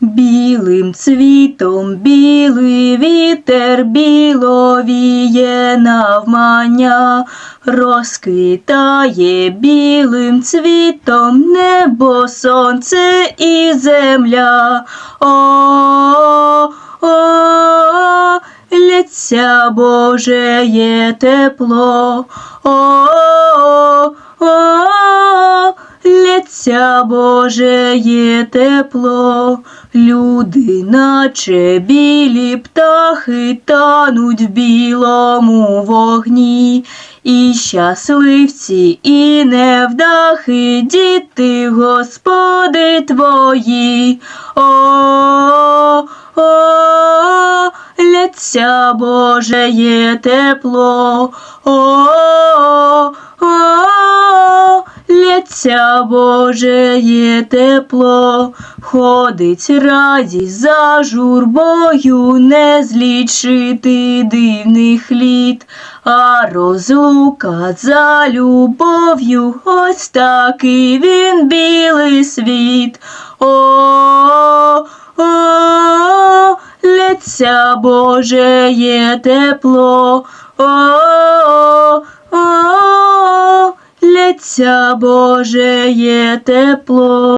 Білим цвітом білий вітер біловіє навмання, розквітає білим цвітом небо, сонце і земля. О, о, лється Божеє тепло. О, о, о, лється Божеє тепло. Люди, наче білі птахи, тануть в білому вогні. І щасливці, і невдахи, діти, Господи твої. О, о, лється Божеє тепло. О, о, лється Божеє тепло. Ходить радість за журбою, не злічити дивних літ, а розлука за любов'ю, ось такий він білий світ. О, о, лється Божеє тепло. О, о, лється є тепло.